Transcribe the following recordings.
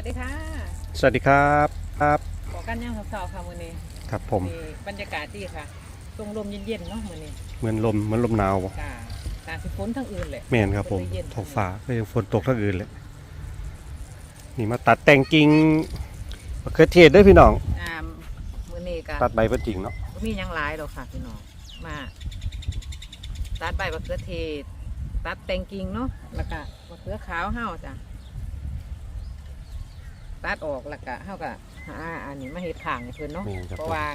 วัสดีค่ะสวัสดีครับครับขอกันย่างสาวๆค่ะมื้อนี้ครับผมมีบรรยากาศดีค่ะทรงลมเย็นๆเนาะมื้อนี้เหมือนลมเหมือนลมหนาวบ่กาตาสิฝนทั้งอื่นเลย แม่นครับผมเย็น ท้องฟ้าก็ยังฝนตกทั้งอื่นเลยนี่มาตัดแต่งกิ่งมะเขือเทศเด้วยพี่น้อง อ่ามื้อนี้ก็ตัดใบเพิ่นจริงเนาะบ่มีหยังหลายดอกค่ะพี่น้องมาตัดใบมะเขือเทศตัดแตงกิ่งเนาะแล้วก็มะเขือขาวเฮาจ้ะ ตัดออกแล้วก็เฮาก็หาอันนี้มาเฮ็ดข้างให้เพิ่นเนาะแม่นครับเพราะผมว่า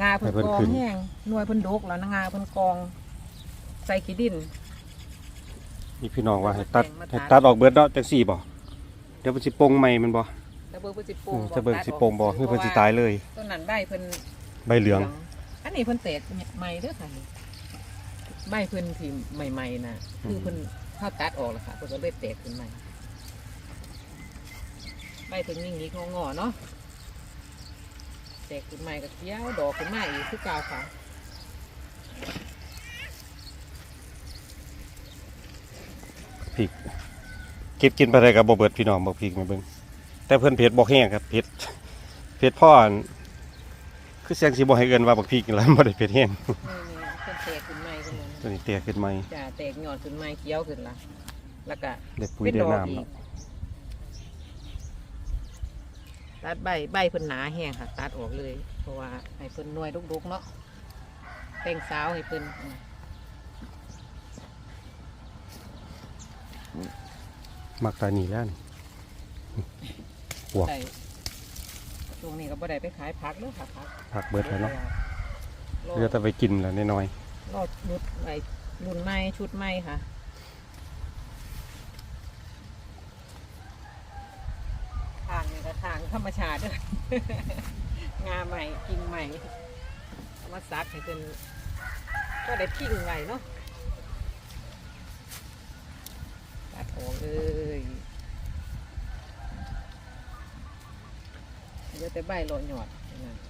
งาเพิ่นให้เพิ่นกองขึ้น แห้งหน่วยเพิ่นดกแล้วนะงาเพิ่นกอง ใส่ขี้ดิน นี่พี่น้องว่าให้ตัดมาตัดให้ตัดออกเบิดเนาะจังซี่บ่เดี๋ยวมันสิโปงใหม่มันบ่แล้วเบิ่งเพิ่นสิโปอืงมจะเบิ่งสิโปงบ่คือเพิ่นสิตายเลย ต้นนั้นใบเพิ่น ใบเหลือง อันนี้เพิ่นแตกใหม่เด้อค่ะนี่ใบเพิ่นที่ใหม่ๆน่ะคือเพิ่นเฮาตัดออกแล้วค่ะเพิ่นก็เลยแตกขึ้นใหม่ ใบเพิ่นยิ่งนี้เขางอเนาะแตกขึ้นใหม่ก็เขียวดอกขึ้นมาอีกคือเก่าค่ะพริกเก็บกินไปได้ก็บ่เบิดพี่น้องบ่พริกมาเบิ่งแต่เพิ่นเผ็ดบ่แห้งครับเผ็ดเผ็ดพ่ออันคือเสียงสิบ่ให้เอิ้นว่าบักพริกนี่ล่ะบ่ได้เผ็ดแห้งนี่ๆเพิ่นแตกขึ้นใหม่ขึ้นมาตัวนี้แตกขึ้นใหม่จ้าแตกยอดขึ้นใหม่เขียวขึ้นละแล้วก็ได้ปุ๋ยได้น้ำอีเนาะ ก ตัดใบใบเพิ่นหนาแห้งค่ะ ตัดออกเลย เพราะว่าให้เพิ่นหน่วยดุกๆเนาะแต่งสาวให้เพิ่นมักตานีแล้วนี่ว้าวได้ช่วงนี้ก็บ่ได้ไปขายผักเด้อค่ะผักผักเบิดแล้วเนาะรอเหลือแต่ไปกินแล้วน้อยรอชุดไอ้รุ่นใหม่ชุดใหม่ค่ะ ทางนี่ก็ทาง ธรรมชาติเด้องาใหม่กิ่งใหม่เอามาซักให้เป็นก็ได้พิ้งไว้เนาะตัดออกเลยเดี๋ยวแต่ใบโรยหยอดนั่นๆ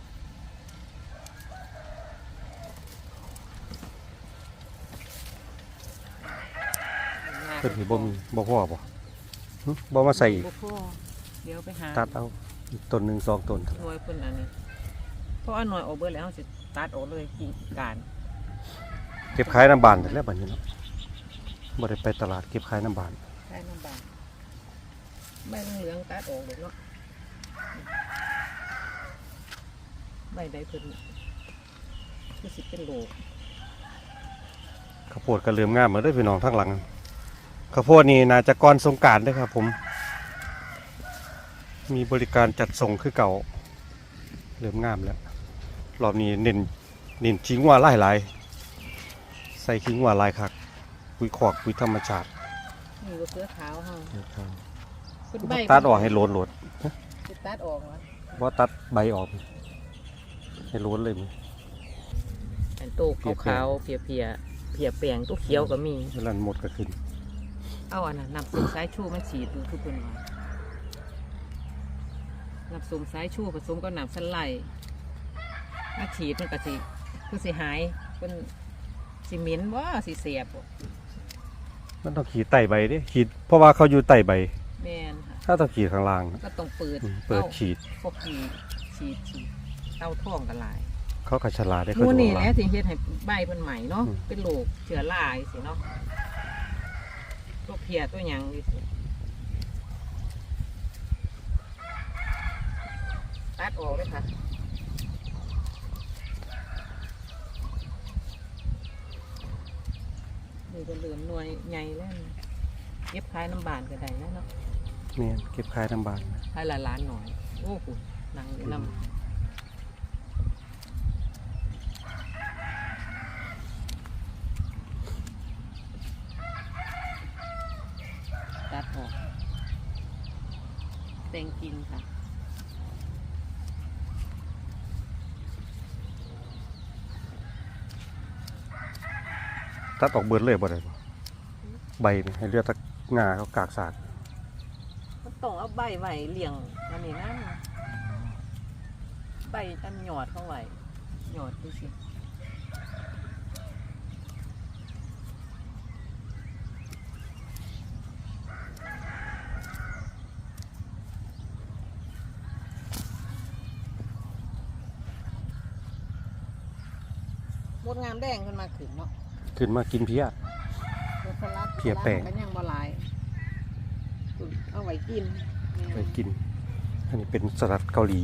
เพิ่นสิบ่มีบ่พอบ่หึบ่มาใส่อีก บ่พอเดี๋ยวไปหา ตัดเอาอีก ต้นหนึงสองต้นหน่วยเพิ่นอันนี้เพราะว่าหน่วยออกเบิดแล้วเราสิตัดออกเลยกิ่งการ เก็บขายน้ำบานแต่แล้วบัดนี้เนาะบ่ได้ไปตลาดเก็บขายน้ำบานใช้น้ำบางใบเหลืองๆตัดออกเลยเนาะใบใดเพิ่นคือสิเป็นโลข้าวโพดก็เริ่มงามแล้วเด้อพี่น้องทางหลังข้าวโพดนี่น่าจะก่อนสงกรานต์เด้อครับผม มีบริการจัดส่งคือเก่า เริ่มงามแล้ว รอบนี้เน้นเน้นขิงว่าหลายๆใส่ขิงว่าหลายคักปุ๋ยขอกปุ๋ยธรรมชาตินี่ก็เสื้อขาวเฮาเพิ่นใบตัดออกให้โลนโลดสิตัดออกวะว่าตัดใบออก ให้โลนเลยมั้ยอันโตขาวๆเพียเพียๆเพียแปลงตัวเขียวก็มีเวลาหมดก็ขึ้น เอาอันนั้นน้ำส้มสายชูมันฉีดดูคือเพิ่นว่า น้ำส้มสายชูผสมกับน้ำสไลด์มาฉีดมันก็สิคือสิหายเป็นสิเหม็นว่าสิเสียบบ่มันต้องขีดไต่ใบเด้ขีดเพราะว่าเขาอยู่ไต่ใบ แม่นค่ะถ้าต้องขีดข้างล่างก็ต้องเปิดอืมเปิดอาขีดพวกขีดฉีดฉีดเต้าท่องกันหลายเขาก็ฉลาดได้หเขามูดูนี่ข้างแหล่าละงสิเฮ็ดให้ใบมันใหม่เนาะอืม เป็นโรคเชื้อราสิเนาะโรคเพียตัวหยังดิสิ ตัดออกเลยค่ะนี่ก็เหลือมหน่วยใหญ่แล้วนะเก็บขายน้ำบานก็ได้นะเนาะเนี่ยเก็บขายน้ำบานขายละล้านหน่อย โอ้โหนังอยู่น้ำตัดออกแตงกินค่ะ ตัดออกเบิดเลยบ่ได้ใบให้เลือดตะงาเขากากสากมันต้องเอาใบไวเหลี้ยงอันนี่นะใบอันหยอดเข้าไหวหยอดดูสิมดงามแดงขึ้นมาขึ้นเนาะ ขึ้นมากินเพียตัวสลัดเพียแป้งสลัดมันยังบ่หลายเอาไว้กินไปกิน อันนี้เป็นสลัดเกาหลี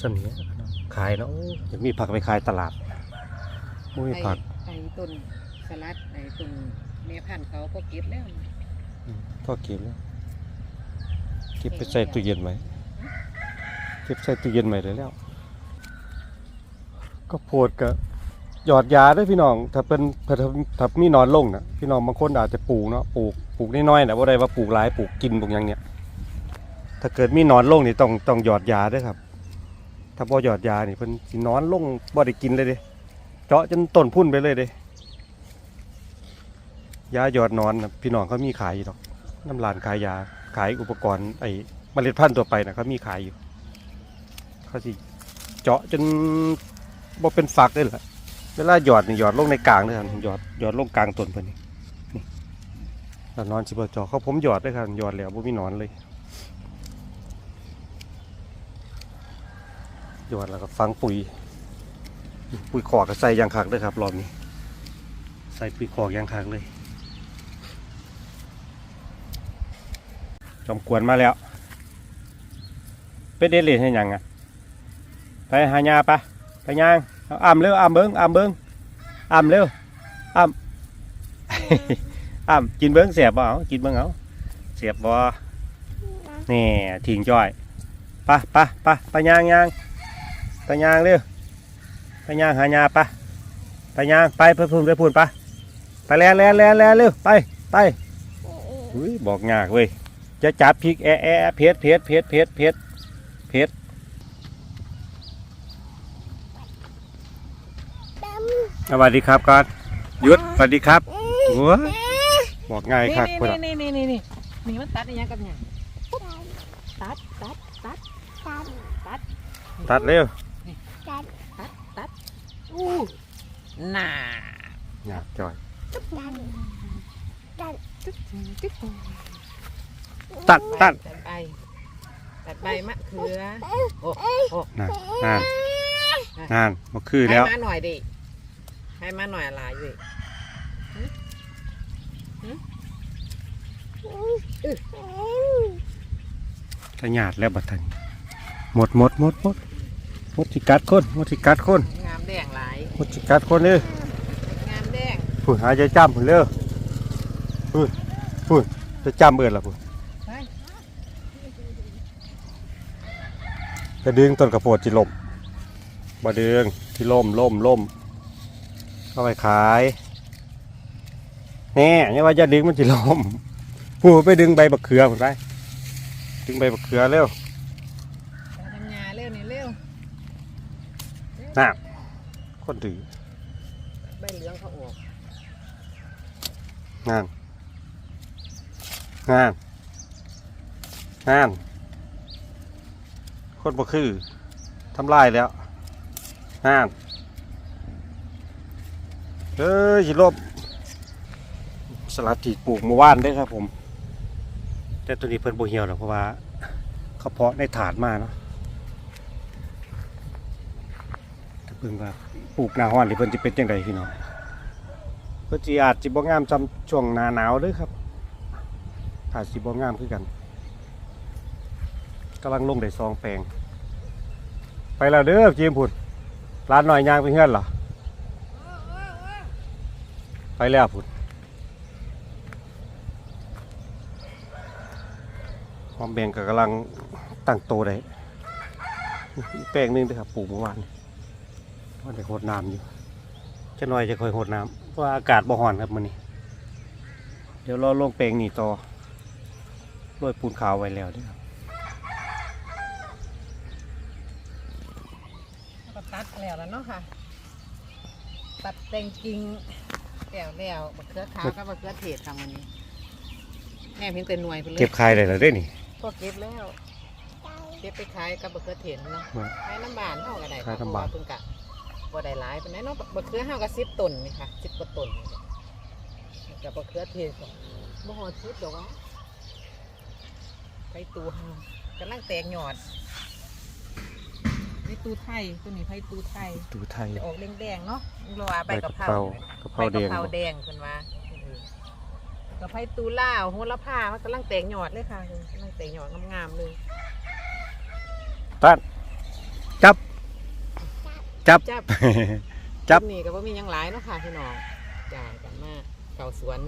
สำเนียขายเนาะอยากมีผักไปขายตลาดบ่มีไอ้ผัก ไอ้ต้นสลัดไอ้ต้นแม่พันธุ์เขาก็เก็บแล้ว อืมก็เก็บแล้วเก็บไปใส่ตู้เย็นไว้เก็บใส่ตู้เย็นไว้เลยแล้ว ก็โพดกับหยอดยาด้วยพี่น้อง ถ้าเป็นถ้ามีนอนลงนะพี่น้องบางคนอาจจะปลูกเนาะปลูกปลูกน้อยๆนะว่าได้ว่าปลูกหลายปลูกกินปลูกหยังเนี่ยถ้าเกิดมีนอนลงนี่ต้องต้องหยอดยาด้วยครับ ถ้าบ่หยอดยานี่เพิ่นสินอนลงบ่ได้กินเลยเด้เจาะจนต้นพุ่นไปเลยเด้ยาหยอดนอนนะพี่น้องเขามีขายอยู่ดอกน้ำร้านขายยาขายอุปกรณ์ไอ้เมล็ดพันธุ์ตัวไปนะเขามีขายอยู่เขาสิเจาะจน บ่เป็นฝักเลยล่ะเวลาหยอดนี่หยอดลงในกลางเลยครับหยอดหยอดลงกลางต้นเพิ่นนี่นี่แล้วนอนสิบ่เจอเขาผมหยอดด้วยครับหยอดแล้วบ่มีนอนเลยหยอดแล้วก็ฝังปุ๋ย ปุ๋ยขอกก็ใส่ยางคักเด้วยครับรอบนี้ ใส่ปุ๋ยขอกยางคักเลยจอมกวนมาแล้ว เป็นเดลิให้ยังอะไปหาหญ้าปะ ไปย่างเอาอ้ำเร็วอ้ำเบิ้งอ้ำเบิ้งอ้ำเร็วอ้ำอ้ำกินเบิ้งเสียบบ่เอากินเบิ้งเอาเสียบบ่นี่ทิ้งจ้อยไปะปะปะไปย่างย่างไปย่างเร็วไปย่างหาหญ้าปะไปย่างไปไปพูนไปพูนปะไปแล่นแล่นแล่นแล่นเร็วไปไปอุ้ยบอกยากเว้ยจะจับพริกแอะแอะเพชรเพชรเพชรเพชรเพชรเพชร สวัสดีครับก่อนหยุดสวัสดีครับหัวบอกง่ายนี่ครับนี่คนละนี่นี่นี่นี่นี่มันตัดอีหยังกับหยังตัดตัดตัดตัดตัดเร็วตัดตัดอู้น่าอยากจอยตึ๊ดตึ๊ดตึ๊ดตัดตัดตัดใบตัดใบมะเขือโอ้โอ้นั่นนั่นนั่นมาคือให้แล้วมาหน่อยดิ ให้มาหน่อยอะไรอยู่ดิขยาดแล้วบัดทันหมดหมดหมดหมดหมดที่กัดคนหมดที่กัดคนงามแดงหลายหมดที่กัดคนเลยงามแดงพูดหายใจจ้ำพูดเร็วพูดพูดจะจ้ำเอิดละพูดไปจะดึงต้นกระโปดจิลมมาดึงที่ล่มล่มล่ม เข้าไปขายแน่เนี่ยว่าจะดึงมันจิลมพูดไปดึงใบบักเขือผมไปดึงใบบักเขือเร็วไปทำงานเร็วนี่เร็วน่ะคนถือใบเหลืองเขาออกงานงานงานคนบ่คือทำลายแล้วงาน เอ้ยสิลบสลัดที่ปลูกเมื่อวานได้ครับผม แต่ตัวนี้เพิ่นบ่เหี่ยวหรอกเพราะว่าเขาเพาะในถาดมาเนาะถ้าเพิ่งว่าปลูกหน้าร้อนนี่เพิ่นจะเป็นจังไดพี่น้องเพื่อจีอาจจิบ่งามจำช่วงหนาหนาวเด้วยครับ อาจจิบ่งามคือกันกำลังลงได้ซองแปลง ไปแล้วเด้อจีมพุ่นร้านหน่อยยางไปเฮือนเหรอ ไปแล้วพุ่นหอมแบงก็กำลังตั้งโตได้แปลงนึงด้อครับปลูกเมื่อวานนี้ว่าได้โหดน้ำอยู่จะหน่อยจะค่อยหดน้ำเพราะอากาศบ่ฮ้อนครับมื้อนี้เดี๋ยวรอลงแปลงนี่ต่อโรยปูนขาวไว้แล้วเด้อครับตัดแล้วแล้วเนาะค่ะ ตัดแต่งกิ่ง แล้วแล้วมะเขือขาวกับมะเขือเทศทำวันนี้แม่เพียงแต่หน่วยไปเลยเก็บคายได้แล้วเด้อนี่ก็เก็บแล้วเก็บไปขายกับมะเขือเทศเนาะว่าขายน้ำบานเท่ากันได้ขายน้ำบาน เพระว่เพิ่งกะบ่ได้หลายปานใดเนาะมะเขือเฮาก็10ต้นนี่ค่ะ10กว่าต้นนี่กับมะเขือเทศก็บ่ฮอด10ดอกวะไปตูเฮากำลังแตกยอด นี่ตูไทยตัวนี้ไผ่ตูไทยตูไทย จะออกแดงๆเนาะเราว่าใบใบกะกะเพเพรารากะเพราแดงใบกะเพราแดงเพิ่นว่าเออกับไผ่ตูล่าวโหระพามันกำลังแตกยอดเลยค่ะกำลังแตกยอดงามๆเลยตัดจับ จับ จับ จับ นี่ก็บ่มีหยังหลายเนาะค่ะพี่น้องจ่ายกันมาเก่าสวน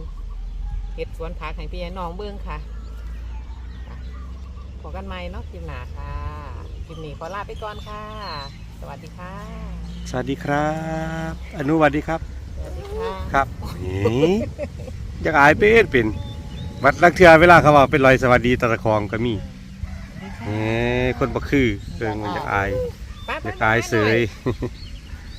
เฮ็ดสวนผักให้พี่น้องเบิ่งค่ะอะพบกันใหม่เนาะคลิปหน้าค่ะ คลิปนี้ขอลาไปก่อนค่ะ สวัสดีค่ะ สวัสดีครับ อนุสวัสดีครับ สวัสดีค่ะครับนี่อยากอายเป็นเป็นวัดลักเทือเวลาเขาว่าเป็นรอยสวัสดีตะตะคองก็มีเอ้คนบ่คือเพิ่งมันอยากอายไปอยากๆๆอายเสยๆ